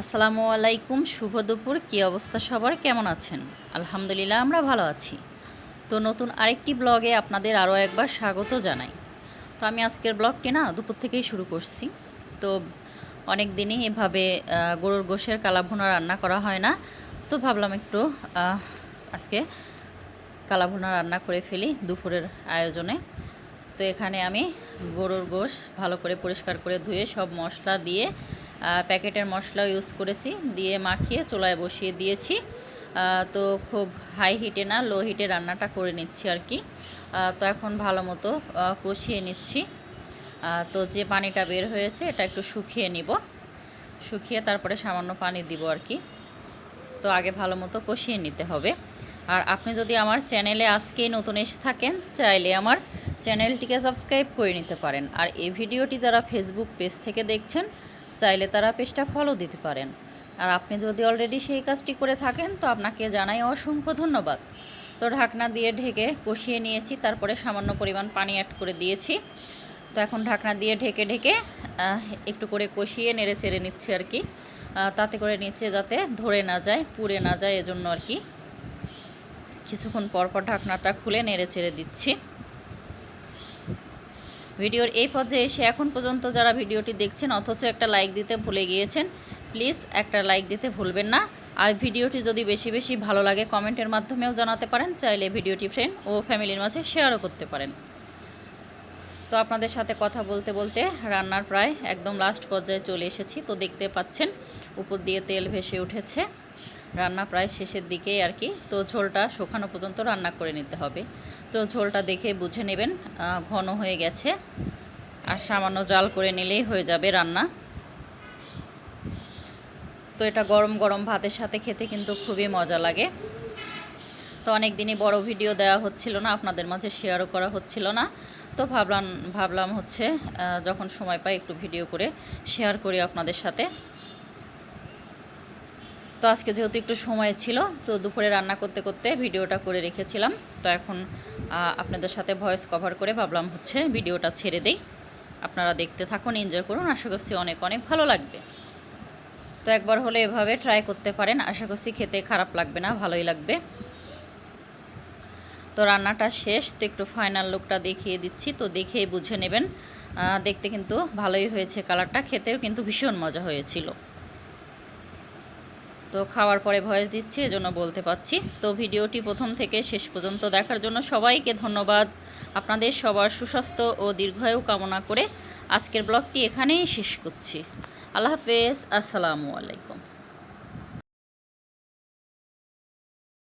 আসসালামু আলাইকুম, শুভ দুপুর। কী অবস্থা সবার? কেমন আছেন? আলহামদুলিল্লাহ, আমরা ভালো আছি। তো নতুন আরেকটি ব্লগে আপনাদের আরও একবার স্বাগত জানাই। তো আমি আজকের ব্লগটি না দুপুর থেকেই শুরু করছি। তো অনেক দিনই এভাবে গরুর গোশের কালাভুনা রান্না করা হয় না। তো ভাবলাম একটু আজকে কালাভুনা রান্না করে ফেলি দুপুরের আয়োজনে। তো এখানে আমি গরুর গোশ ভালো করে পরিষ্কার করে ধুয়ে সব মশলা দিয়ে প্যাকেটের মশলা ইউজ করেছি, দিয়ে মাখিয়ে চুলায় বসিয়ে দিয়েছি। তো খুব হাই হিটে না লো হিটে রান্নাটা করে নিচ্ছি আর কি। তো এখন ভালো মতো কষিয়ে নিচ্ছি। তো যে পানিটা বের হয়েছে, এটা একটু শুকিয়ে নিব। শুকিয়ে তারপরে সামান্য পানি দিব আর কি। তো আগে ভালো মতো কষিয়ে নিতে হবে। আর আপনি যদি আমার চ্যানেলে আজকেই নতুন এসে থাকেন, চাইলে আমার চ্যানেলটিকে সাবস্ক্রাইব করে নিতে পারেন। আর এই ভিডিওটি যারা ফেসবুক পেজ থেকে দেখছেন চাইলে তারা পেজটা ফলো দিতে পারেন। আর আপনি যদি অলরেডি সেই কাজটি করে থাকেন, তো আপনাকে জানাই অসংখ্য ধন্যবাদ। তো ঢাকনা দিয়ে ঢেকে কষিয়ে নিয়েছি, তারপরে সামান্য পরিমাণ পানি অ্যাড করে দিয়েছি। তো এখন ঢাকনা দিয়ে ঢেকে ঢেকে একটু করে কষিয়ে নেড়ে চেড়ে নিচ্ছি আর কি। তাতে করে নিচে যাতে ধরে না যায়, পুড়ে না যায়, এজন্য আর কি। কিছুক্ষণ পর পর ঢাকনাটা খুলে নেড়ে চেড়ে দিচ্ছি। ভিডিওর এই পর্যায়ে এসে এখন পর্যন্ত যারা ভিডিওটি দেখছেন, অথচ একটা লাইক দিতে ভুলে গিয়েছেন প্লিজ একটা লাইক দিতে ভুলবেন না। আর ভিডিওটি যদি বেশি বেশি ভালো লাগে কমেন্টের মাধ্যমেও জানাতে পারেন, চাইলে ভিডিওটি ফ্রেন্ড ও ফ্যামিলির মাঝে শেয়ারও করতে পারেন। তো আপনাদের সাথে কথা বলতে বলতে রান্নার প্রায় একদম লাস্ট পর্যায়ে চলে এসেছি। তো দেখতে পাচ্ছেন, উপর দিয়ে তেল ভেসে উঠেছে। রান্না প্রায় শেষের দিকেই আর কি। তো ঝোলটা শুকানো পর্যন্ত রান্না করে নিতে হবে। তো ঝোলটা দেখে বুঝে নেবেন ঘন হয়ে গেছে। আর সামান্য জাল করে নিলেই হয়ে যাবে রান্না। তো এটা গরম গরম ভাতের সাথে খেতে কিন্তু খুবই মজা লাগে। তো অনেক দিনই বড় ভিডিও দেওয়া হচ্ছিল না, আপনাদের মাঝে শেয়ারও করা হচ্ছিল না। তো ভাবলাম ভাবলাম হচ্ছে যখন সময় পাই একটু ভিডিও করে শেয়ার করি আপনাদের সাথে। তো আজকে যেহেতু একটু সময় ছিল, তো দুপুরে রান্না করতে করতে ভিডিওটা করে রেখেছিলাম। তো এখন আপনাদের সাথে ভয়েস কভার করে ভাবলাম হচ্ছে ভিডিওটা ছেড়ে দেই। আপনারা দেখতে থাকুন, এনজয় করুন। আশা করছি অনেক অনেক ভালো লাগবে। তো একবার হলে এভাবে ট্রাই করতে পারেন। আশা করছি খেতে খারাপ লাগবে না, ভালোই লাগবে। তো রান্নাটা শেষ, তো একটু ফাইনাল লুকটা দেখিয়ে দিচ্ছি। তো দেখেই বুঝে নেবেন। দেখতে কিন্তু ভালোই হয়েছে কালারটা খেতেও কিন্তু ভীষণ মজা হয়েছিল। তো খাওয়ার পরে ভয়েস দিচ্ছি, এজন্য বলতে পাচ্ছি তো ভিডিওটি প্রথম থেকে শেষ পর্যন্ত দেখার জন্য সবাইকে ধন্যবাদ। আপনাদের সবার সুস্বাস্থ্য ও দীর্ঘায়ু কামনা করে আজকের ব্লগটি এখানেই শেষ করছি। আল্লাহ হাফেজ, আসসালামু আলাইকুম।